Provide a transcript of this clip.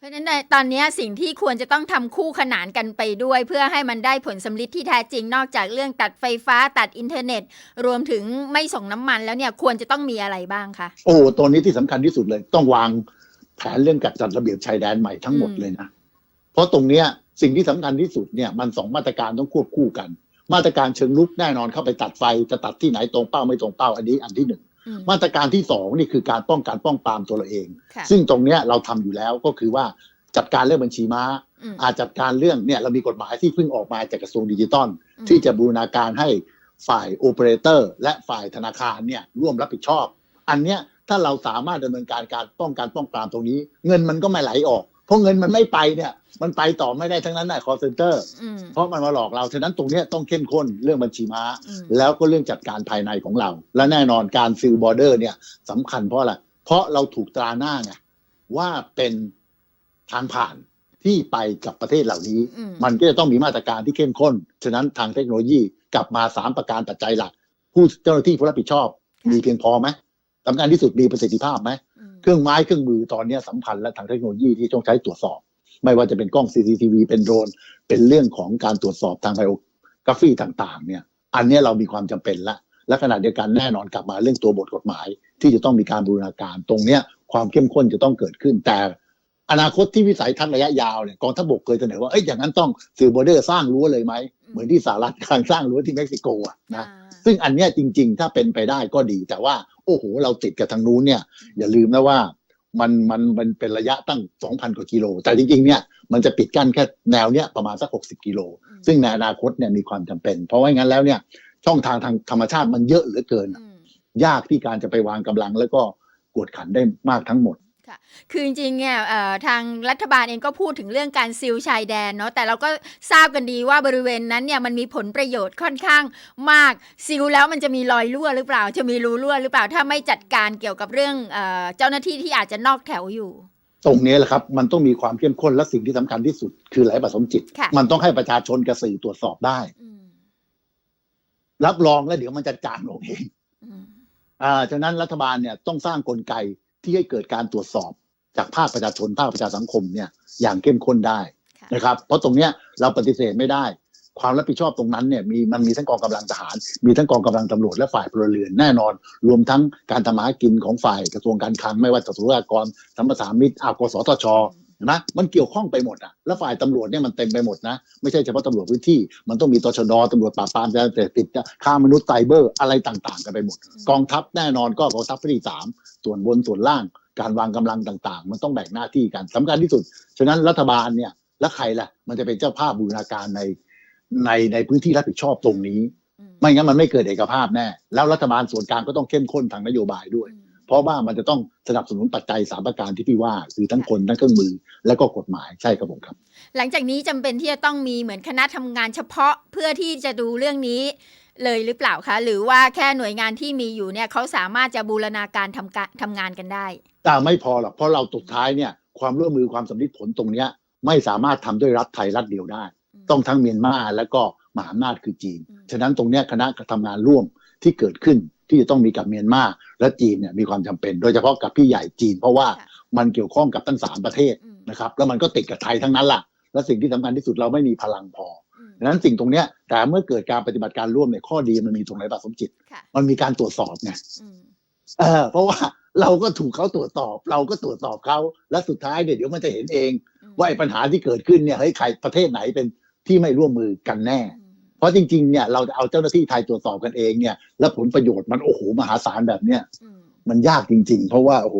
เพราะฉะนั้นในตอนนี้สิ่งที่ควรจะต้องทำคู่ขนานกันไปด้วย เพื่อให้มันได้ผลสำลิดที่แท้จริงนอกจากเรื่องตัดไฟฟ้าตัดอินเทอร์เน็ต รวมถึงไม่ส่งน้ำมันแล้วเนี่ยควรจะต้องมีอะไรบ้างคะ โอ้โหตัวนี้ที่สำคัญที่สุดเลย ต้องวางแผนเรื่องการจัดระเบียบชายแดนใหม่ทั้งหมดอืม เลยนะ เพราะตรงเนี้ยสิ่งที่สำคัญที่สุดเนี่ยมันสองมาตรการต้องควบคู่กัน มาตรการเชิงลุกแน่นอนเข้าไปตัดไฟจะตัดที่ไหนตรงเป้าไม่ตรงเป้าอันนี้อันที่หนึ่ง มมาตรการที่สองนี่คือการป้องกันป้องปรามตัวเราเองค่ะซึ่งตรงเนี้ยเราทำอยู่แล้วก็คือว่าจัดการเรื่องบัญชีม้าอืมอาจจัดการเรื่องเนี่ยเรามีกฎหมายที่เพิ่งออกมาจากกระทรวงดิจิทัลอืมที่จะบูรณาการให้ฝ่ายโอเปอเรเตอร์และฝ่ายธนาคารเนี่ยร่วมรับผิดชอบ อันเนี้ยถ้าเราสามารถดำเนินการการป้องกันป้องปรามตรงนี้ เงินมันก็ไม่ไหลออก เพราะเงินมันไม่ไปเนี่ย มันไปต่อไม่ได้ทั้งนั้นนะคอเซ็นเตอร์อืมเพราะมันมาหลอกเราฉะนั้นตรงเนี้ยต้องเข้มข้นเรื่องบัญชีม้าอืมแล้วก็เรื่องจัดการภายในของเรา และแน่นอนการซิลบอร์เดอร์เนี่ยสำคัญเพราะอะไรเพราะเราถูกตราหน้าไงว่าเป็นทางผ่านที่ไปกับประเทศเหล่านี้อืมมันก็จะต้องมีมาตรการที่เข้มข้น ฉะนั้นทางเทคโนโลยีกลับมาสามประการปัจจัยหลัก ผู้เจ้าหน้าที่ผู้รับผิดชอบ มีเพียงพอไหมสำคัญที่สุดมีประสิทธิภาพไหมอืมเครื่องไม้เครื่องมือตอนเนี้ยสำคัญและทางเทคโนโลยีที่ต้องใช้ตรวจสอบ ไม่ว่าจะเป็นกล้อง CCTV เป็นโดรน เป็นเรื่องของการตรวจสอบทางไบโอกราฟีต่างๆ เนี่ย อันเนี้ยเรามีความจำเป็นละ และขณะเดียวกันแน่นอนกลับมาเรื่องตัวบทกฎหมาย ที่จะต้องมีการบูรณาการตรงเนี้ยความเข้มข้นจะต้องเกิดขึ้นแต่อนาคตที่วิสัยทัศน์ระยะยาวเนี่ยกองทัพบกเคยเสนอว่าเอ้ยอย่างนั้นต้องซิลบอร์เดอร์สร้างรั้วเลยไหม เหมือนที่สหรัฐกำลังสร้างรั้วที่เม็กซิโกอะนะอ่าซึ่งอันเนี้ยจริง ๆ ถ้าเป็นไปได้ก็ดี แต่ว่า โอ้โห เราติดกับทางนู้นเนี่ยอย่าลืมนะว่า มันมันมันเป็นระยะตั้ง 2,000 กว่ากิโล แต่จริงๆเนี่ยมันจะปิดกั้นแค่แนวเนี้ยประมาณสัก 60 กิโลอืมซึ่งในอนาคตเนี่ยมีความจำเป็น เพราะว่างั้นแล้วเนี่ยช่องทางทางธรรมชาติมันเยอะเหลือเกินอืมยากที่การจะไปวางกำลังแล้วก็กวดขันได้มากทั้งหมด คือจริงๆเนี่ยเอ่อทางรัฐบาลเองก็พูดถึงเรื่องการซิลชายแดนเนาะแต่เราก็ทราบกันดีว่าบริเวณนั้นเนี่ยมันมีผลประโยชน์ค่อนข้างมากซิลแล้วมันจะมีรอยรั่วหรือเปล่า จะมีรูรั่วหรือเปล่าถ้าไม่จัดการเกี่ยวกับเรื่องเอ่อเจ้าหน้าที่ที่อาจจะนอกแถวอยู่ตรงนี้แหละครับ มันต้องมีความเข้มข้นและสิ่งที่สำคัญที่สุด คือไหลบัตรสมจิตค่ะมันต้องให้ประชาชนกับสื่อตรวจสอบได้อืมรับรองแล้วเดี๋ยวมันจะจางลงเองอืมอ่าฉะนั้นรัฐบาลเนี่ยต้องสร้างกลไก ที่ให้เกิดการตรวจสอบจากภาคประชาชนภาคประชาสังคมเนี่ยอย่างเข้มข้นได้ค่ะนะครับ เพราะตรงเนี้ยเราปฏิเสธไม่ได้ ความรับผิดชอบตรงนั้นเนี่ยมีมันมีทั้งกองกำลังทหาร มีทั้งกองกำลังตำรวจและฝ่ายพลเรือนแน่นอน รวมทั้งการทำมาหากินของฝ่ายกระทรวงการคลังไม่ว่าจะสุรากรสัมปทานมิตรอากสทช นะมันเกี่ยวข้องไปหมดอะแล้วฝ่ายตำรวจเนี่ยมันเต็มไปหมดนะ ไม่ใช่เฉพาะตำรวจพื้นที่ มันต้องมีตชดตำรวจปราบปรามยาเสพติดฆ่ามนุษย์ไซเบอร์อะไรต่าง ๆ กันไปหมด กองทัพแน่นอนก็กองทัพภาคที่สามส่วนบนส่วนล่าง การวางกำลังต่างๆ มันต้องแบ่งหน้าที่กันสำคัญที่สุด ฉะนั้นรัฐบาลเนี่ยแล้วใครล่ะ มันจะเป็นเจ้าภาพบูรณาการในในในพื้นที่รับผิดชอบตรงนี้อืมไม่งั้นมันไม่เกิดเอกภาพแน่ แล้วรัฐบาลส่วนกลางก็ต้องเข้มข้นทางนโยบายด้วยอืม เพราะว่ามันจะต้องสนับสนุนปัจจัยสามประการที่พี่ว่าคือทั้งคนทั้งเครื่องมือ และก็กฎหมายใช่ครับผมครับ หลังจากนี้จำเป็นที่จะต้องมีเหมือนคณะทำงานเฉพาะเพื่อที่จะดูเรื่องนี้เลยหรือเปล่าคะ หรือว่าแค่หน่วยงานที่มีอยู่เนี่ยเขาสามารถจะบูรณาการทำการทำงานกันได้แต่ไม่พอหรอกเพราะเราสุดท้ายเนี่ยความร่วมมือความสำลิดผลตรงเนี้ยไม่สามารถทำด้วยรัฐไทยรัฐเดียวได้ ต้องทั้งเมียนมาแล้วก็มหาอำนาจคือจีนอืมฉะนั้นตรงเนี้ยคณะทำงานร่วม ที่เกิดขึ้นที่จะต้องมีกับเมียนมาและจีนเนี่ยมีความจำเป็น โดยเฉพาะกับพี่ใหญ่จีน เพราะว่าค่ะมันเกี่ยวข้องกับทั้งสามประเทศอืมนะครับแล้วมันก็ติดกับไทยทั้งนั้นล่ะ และสิ่งที่สำคัญที่สุดเราไม่มีพลังพออืมดังนั้นสิ่งตรงเนี้ยแต่เมื่อเกิดการปฏิบัติการร่วมเนี่ยข้อดีมันมีตรงไหนบ้างสมจิตค่ะมันมีการตรวจสอบไงอืมเออเพราะว่าเราก็ถูกเขาตรวจสอบ เราก็ตรวจสอบเขาและสุดท้ายเนี่ยเดี๋ยวมันจะเห็นเองอืมว่าไอ้ปัญหาที่เกิดขึ้นเนี่ยเฮ้ยใครประเทศไหนเป็นที่ไม่ร่วมมือกันแน่อืม เพราะจริงๆเนี่ยเราจะเอาเจ้าหน้าที่ไทยตรวจสอบกันเองเนี่ย แล้วผลประโยชน์มันโอ้โหมหาศาลแบบเนี้ยอืมมันยากจริง ๆ เพราะว่าโอ้โห